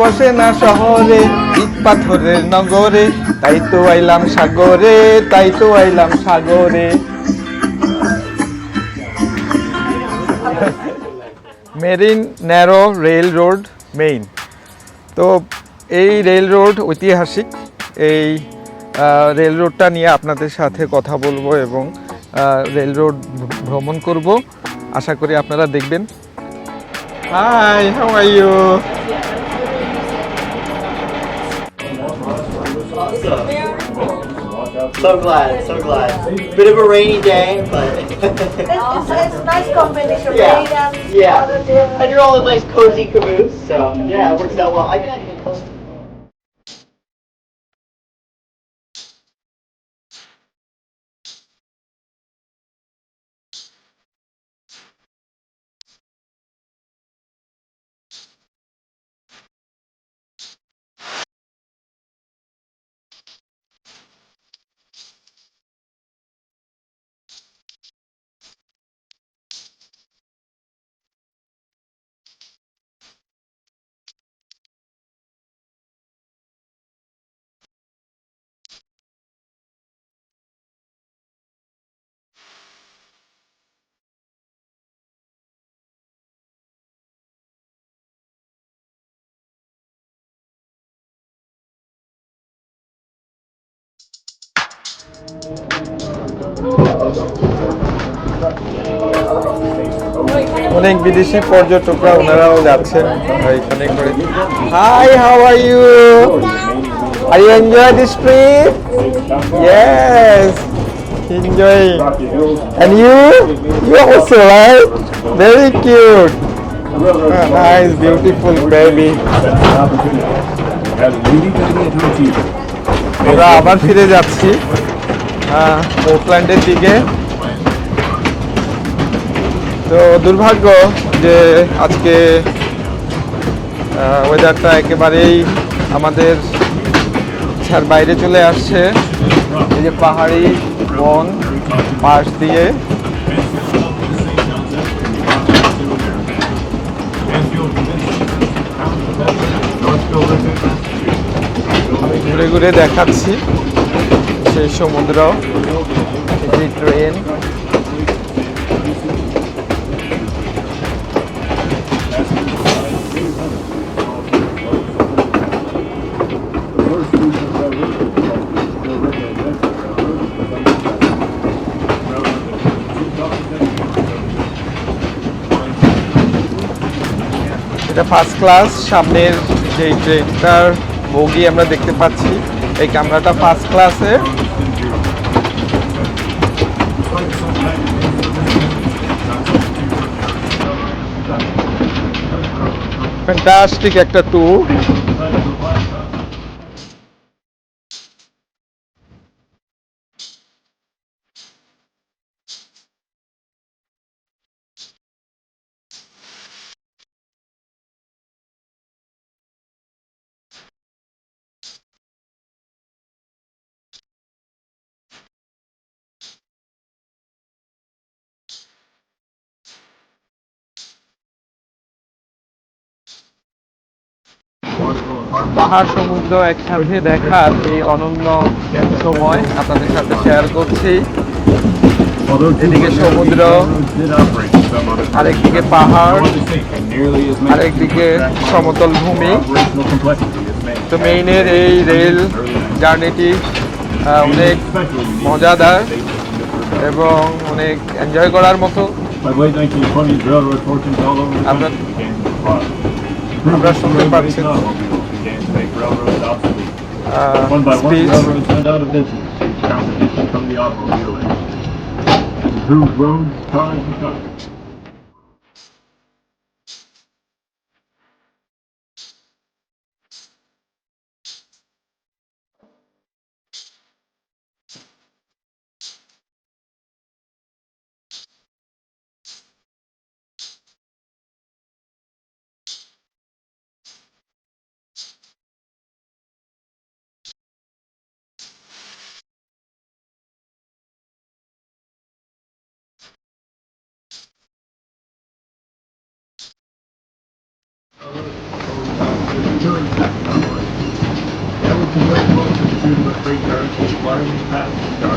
বসে না শহরে, ইট পাথরের নগরে, তাই তো আইলাম সাগরে, তাই তো আইলাম সাগরে। Marine, narrow rail road, main. তো এই রেল রোড ঐতিহাসিক এই রেল রোডটা নিয়ে আপনাদের সাথে কথা বলব এবং রেল রোড ভ্রমণ করব আশা করি আপনারা দেখবেন hi how are you So glad, so glad. Bit of a rainy day, but It's, it's, it's a nice combination, Yeah, rain and yeah. and you're all in nice cozy caboose, so yeah, it works out well. I can অনেক বিদেশি পর্যটকরা ওনারাও যাচ্ছেন এখানে করে hi how are you are you enjoy this trip yes enjoying. And you? You also right? Very cute. Ah, nice beautiful baby. আমরা আবার ফিরে যাচ্ছি। পোর্টল্যান্ডের দিকে। তো দুর্ভাগ্য যে আজকে ওয়েদারটা একেবারেই আমাদের ইচ্ছার বাইরে চলে আসছে। এই যে পাহাড়ি বন পাশ দিয়ে। ঘুরে ঘুরে দেখাচ্ছি। সেই সমুদ্র যে ট্রেন এটা ফার্স্ট ক্লাস সামনের যে ট্রেনটার বগি আমরা দেখতে পাচ্ছি, এই ক্যামেরাটা ফার্স্ট ক্লাসে ফ্যান্টাস্টিক একটা ট্যুর পাহাড় সমুদ্র একসাথে দেখার এই অনন্য সময় আপনাদের সাথে শেয়ার করছি। এদিকে সমুদ্র আরেকদিকে পাহাড় আরেকদিকে সমতল ভূমি। তো মেইনের এই রেল জার্নিটি অনেক মজাদার এবং অনেক এনজয় করার মতো। By late 1920s, railroad fortunes all over the আমরা- শুনতে to make railroads obsolete. Ah, One by one, speech railroads went out of business, competition from the automobile industry. Improved roads, cars, and trucks. doing that, by the way. That was the way most of the students think are, why are we passing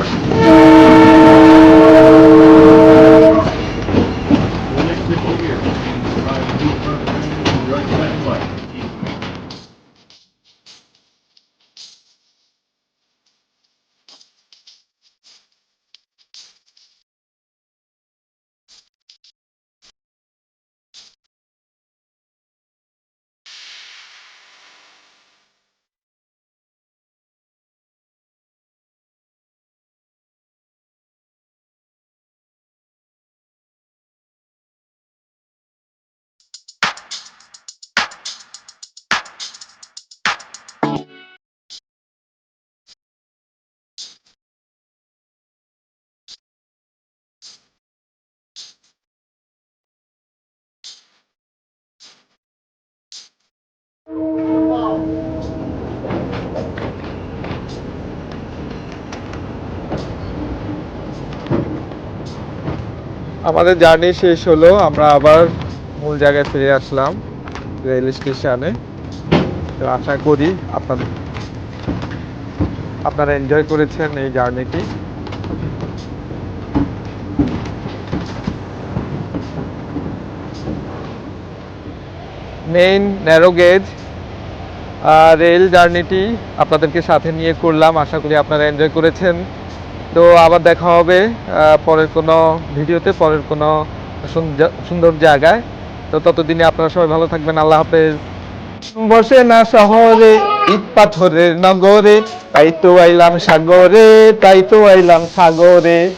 আমাদের journey শেষ হলো, আমরা আবার মূল জায়গায় ফিরে আসলাম rail স্টেশনে। তো আশা করি আপনাদের, আপনারা এনজয় করেছেন এই জার্নিটি। মেইন ন্যারো গেজ রেল জার্নিটি আপনাদেরকে সাথে নিয়ে করলাম। আশা করি আপনারা এনজয় করেছেন। তো আবার দেখা হবে পরের কোনো ভিডিওতে, পরের কোনো সুন্দর- জায়গায়। তো ততদিনে আপনারা সবাই ভালো থাকবেন, আল্লাহ হাফেজ। বসে না শহরে, ইট পাথরের নগরে, তাই তো আইলাম সাগরে, তাই তো আইলাম সাগরে।